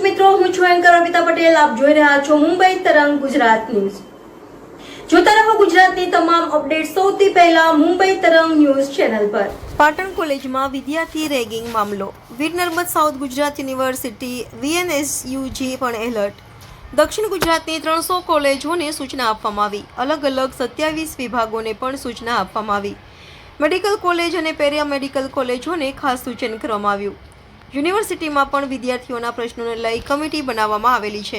મિત્રો, હું છું એન્કર અમિતા પટેલ. આપ જોઈ રહ્યા છો મુંબઈ તરંગ ગુજરાત ન્યૂઝ. જોતા રહો ગુજરાતની તમામ અપડેટ સૌથી પહેલા મુંબઈ તરંગ ન્યૂઝ ચેનલ પર. પાટણ કોલેજમાં વિદ્યાર્થી રેગિંગ મામલો. Veer Narmad south Gujarat university VNSUG પણ એલર્ટ. દક્ષિણ ગુજરાતની ત્રણસો કોલેજોને સૂચના આપવામાં આવી. અલગ અલગ સત્યાવીસ વિભાગોને પણ સૂચના આપવામાં આવી. મેડિકલ કોલેજ અને પેરિયા મેડિકલ કોલેજોને ખાસ સૂચન કરવામાં આવ્યું. યુનિવર્સિટીમાં પણ વિદ્યાર્થીઓના પ્રશ્નોને લઈ કમિટી બનાવવામાં આવેલી છે.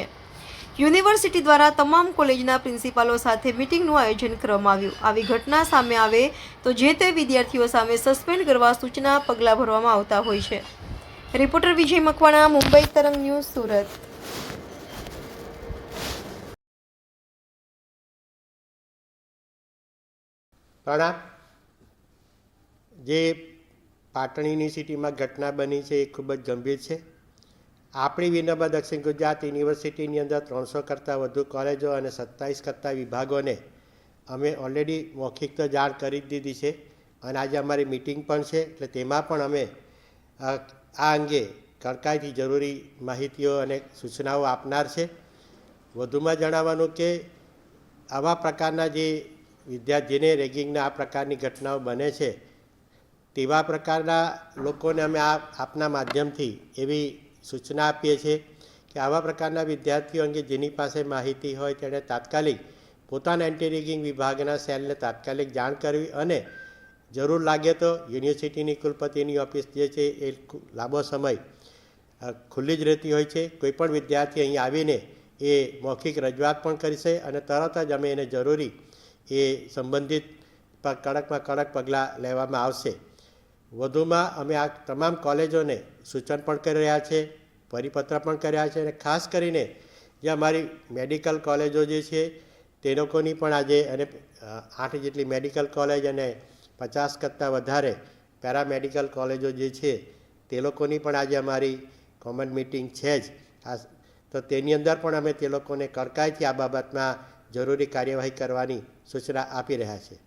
યુનિવર્સિટી દ્વારા તમામ કોલેજના પ્રિન્સિપાલો સાથે મિટિંગનું આયોજન કરવામાં આવ્યું. આવી ઘટના સામે આવે તો જે તે વિદ્યાર્થીઓ સામે સસ્પેન્ડ કરવા સૂચના પગલાં ભરવામાં આવતા હોય છે. રિપોર્ટર વિજય મકવાણા, મુંબઈ તરંગ ન્યૂઝ, સુરત. જે પાટણ યુનિવર્સિટીમાં ઘટના બની છે એ ખૂબ જ ગંભીર છે. આપણી વિનોબા દક્ષિણ ગુજરાત યુનિવર્સિટીની અંદર ત્રણસો કરતાં વધુ કોલેજો અને સત્તાવીસ કરતાં વિભાગોને અમે ઓલરેડી મૌખિક તો જાણ કરી દીધી છે અને આજે અમારી મિટિંગ પણ છે, એટલે તેમાં પણ અમે આ અંગે કડકાઈથી જરૂરી માહિતીઓ અને સૂચનાઓ આપનાર છે. વધુમાં જણાવવાનું કે આવા પ્રકારના જે વિદ્યાર્થીને રેગિંગના આ પ્રકારની ઘટનાઓ બને છે તેવા પ્રકારના લોકોને અમે આ આપના માધ્યમથી એવી સૂચના આપીએ છીએ કે આવા પ્રકારના વિદ્યાર્થીઓ અંગે જેની પાસે માહિતી હોય તેણે તાત્કાલિક પોતાના એન્ટી રેગિંગ વિભાગના સેલને તાત્કાલિક જાણ કરવી અને જરૂર લાગે તો યુનિવર્સિટીની કુલપતિની ઓફિસ જે છે એ લાંબો સમય ખુલ્લી જ રહેતી હોય છે. કોઈપણ વિદ્યાર્થી અહીં આવીને એ મૌખિક રજૂઆત પણ કરશે અને તરત જ અમે એને જરૂરી એ સંબંધિત કડકમાં કડક પગલાં લેવામાં આવશે. વધુમાં અમે આ તમામ કોલેજોને સૂચન પણ કરી રહ્યા છે, પરિપત્ર પણ કર્યા છે અને ખાસ કરીને જે અમારી મેડિકલ કોલેજો જે છે, તે લોકોની પણ આજે અને આઠ જેટલી મેડિકલ કોલેજ અને પચાસ કરતાં વધારે પેરામેડિકલ કોલેજો જે છે, તે લોકોની પણ આજે અમારી કોમન મિટિંગ છે જ. આ, તો તેની અંદર પણ અમે તે લોકોને કડકાઈથી આ બાબતમાં જરૂરી કાર્યવાહી કરવાની સૂચના આપી રહ્યા છીએ